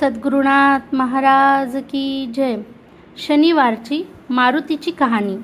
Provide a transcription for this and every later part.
सद्गुरुनाथ महाराज की जय. शनिवारची मारुतीची कहाणी.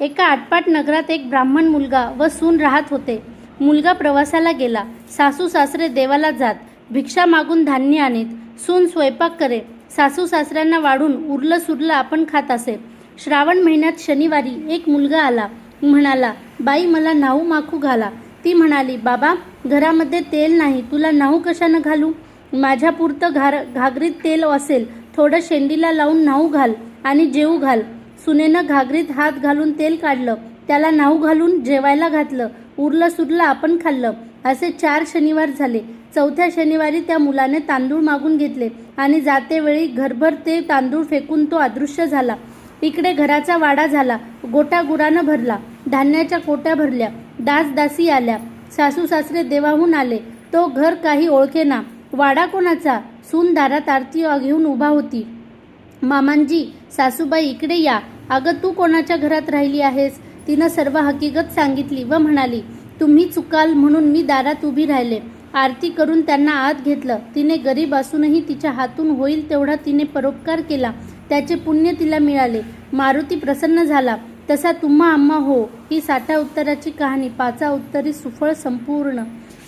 एका आटपाट नगरात एक ब्राह्मण मुलगा व सून राहत होते. मुलगा प्रवासाला गेला. सासू सासरे देवाला जात भिक्षा मागून धान्य आणीत सून स्वयंपाक करे. सासू सासऱ्यांना वाढून उरलं सुरलं आपण खात असे. श्रावण महिन्यात शनिवारी एक मुलगा आला. म्हणाला बाई मला नाहू माखू घाला. ती म्हणाली बाबा घरामध्ये तेल नाही तुला नाहू कशानं घालू? माझ्यापुरतं घार घागरीत तेल असेल थोडं शेंडीला लावून न्हाऊ घाल आणि जेवू घाल. सुनेनं घागरीत हात घालून तेल काढलं. त्याला न्हाऊ घालून जेवायला घातलं. उरलं सुरलं आपण खाल्लं. असे चार शनिवार झाले. चौथ्या शनिवारी त्या मुलाने तांदूळ मागून घेतले आणि जातेवेळी घरभर ते तांदूळ फेकून तो अदृश्य झाला. इकडे घराचा वाडा झाला. गोटा गुरानं भरला. धान्याच्या कोट्या भरल्या. दास दासी आल्या. सासू सासरे देवाहून आले. तो घर काही ओळखेना वाडा कोणाचा? सून दारात आरती घेऊन उभा होती. मामांजी सासूबाई इकडे या. अगं तू कोणाच्या घरात राहिली आहेस? तिनं सर्व हकीकत सांगितली व म्हणाली तुम्ही चुकाल म्हणून मी दारात उभी राहिले. आरती करून त्यांना आत घेतलं. तिने गरीब असूनही तिच्या हातून होईल तेवढा तिने परोपकार केला. त्याचे पुण्य तिला मिळाले. मारुती प्रसन्न झाला. तसा तुम्हा आम्हा हो. ही साठा उत्तराची कहाणी. पाचा उत्तरी सुफळ संपूर्ण.